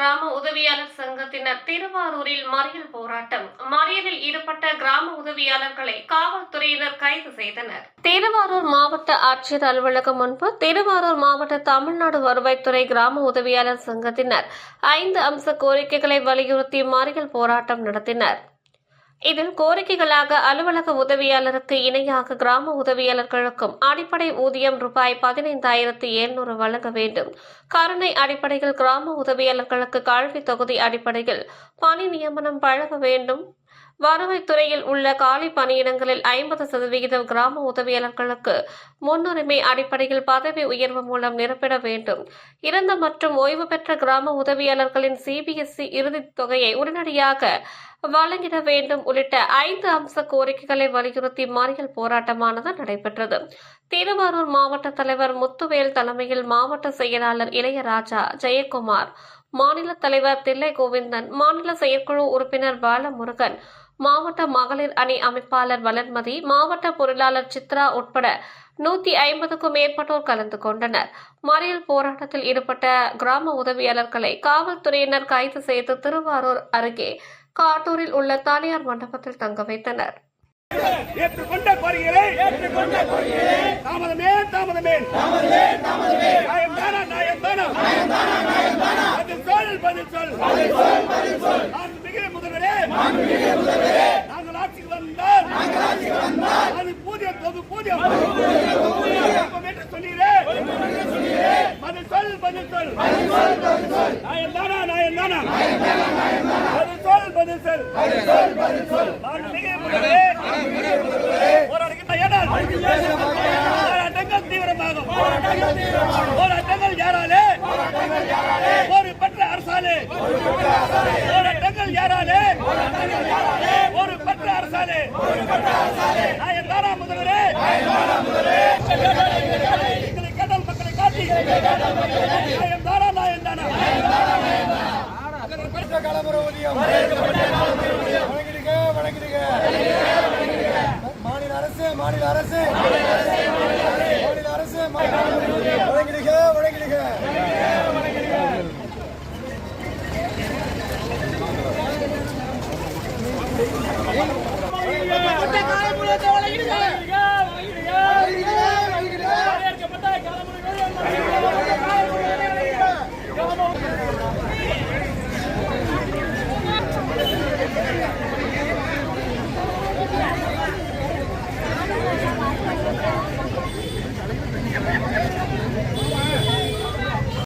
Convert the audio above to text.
கிராம உதவியாளர் சங்கத்தினர் திருவாரூரில் மறியல் போராட்டம். மறியலில் ஈடுபட்ட கிராம உதவியாளர்களை காவல்துறையினர் கைது செய்தனர். திருவாரூர் மாவட்ட ஆட்சியர் அலுவலகம் முன்பு திருவாரூர் மாவட்ட தமிழ்நாடு வருவாய்த்துறை கிராம உதவியாளர் சங்கத்தினர் ஐந்து அம்ச கோரிக்கைகளை வலியுறுத்தி மறியல் போராட்டம் நடத்தினர். இதில் கோரிக்கைகளாக அலுவலக உதவியாளருக்கு இணையாக கிராம உதவியாளர்களுக்கும் அடிப்படை ஊதியம் ரூபாய் பதினைந்தாயிரத்து எழுநூறு வழங்க வேண்டும். கருணை அடிப்படையில் கிராம உதவியாளர்களுக்கு கல்வி தொகுதி அடிப்படையில் பணி நியமனம் வழங்க வேண்டும். வருவாய்த்துறையில் உள்ள காலி பணியிடங்களில் ஐம்பது சதவிகிதம் கிராம உதவியாளர்களுக்கு முன்னுரிமை அடிப்படையில் பதவி உயர்வு மூலம் நிரப்பிட வேண்டும். இறந்த மற்றும் ஓய்வு பெற்ற கிராம உதவியாளர்களின் சிபிஎஸ்இ இறுதித் தொகையை உடனடியாக வழங்கிட வேண்டும் உள்ளிட்ட ஐந்து அம்ச கோரிக்கைகளை வலியுறுத்தி மறியல் போராட்டமானது நடைபெற்றது. திருவாரூர் மாவட்ட தலைவர் முத்துவேல் தலைமையில் மாவட்ட செயலாளர் இளையராஜா ஜெயக்குமார் மாநில தலைவர் தில்லை கோவிந்தன் மாநில செயற்குழு உறுப்பினர் பாலமுருகன் மாவட்ட மகளிர் அணி அமைப்பாளர் வளர்மதி மாவட்ட பொருளாளர் சித்ரா உட்பட நூத்தி ஐம்பதுக்கும் மேற்பட்டோர் கலந்து கொண்டனர். மறியல் போராட்டத்தில் ஈடுபட்ட கிராம உதவியாளர்களை காவல்துறையினர் கைது செய்து திருவாரூர் அருகே காட்டூரில் உள்ள தனியார் மண்டபத்தில் தங்க வைத்தனர். ஏற்றுக்கொண்ட கோரிக்கைகளை ஏற்றுக்கொண்ட கோரிக்கைகளை தாமதமே தாமதமே. தாமதமே தாமதமே. நியாயம் தானா நியாயம் தானா? நியாயம் தானா நியாயம் தானா? பதில் சொல் பதில் சொல். பதில் சொல் பதில் சொல் மாண்புமிகு முதல்வரே மாண்புமிகு முதல்வரே நாங்கள் ஆட்சிக்கு வந்தால் நாங்கள் ஆட்சிக்கு வந்தால் அது பூஜ்யம் தொகு பூஜ்யம் என்று பதில் சொல் பதில் சொல் பதில் சொல். பதில் சொல் தானா தானா? பதில் சொல் பதில் சொல். பதில் சொல் பதில் சொல் மாண்புமிகு முதல்வரே போராடுகின்ற ஏனால் போராட்டங்கள் தீவிரமாகும். போராட்டங்கள் யாராலே? ஒரு பெற்ற அரசாலே போராட்டங்கள் யாராலே? ஒரு பெற்ற அரசாலே. நாயன் தானா முதல்வரே. எங்களை கேட்டால் மக்களை காட்டி நாயன் தானா நாயன் தானா கலவர ஊதியம். வழங்கிடுங்க வழங்கிடுங்க மாநில அரசு மாநில அரசு.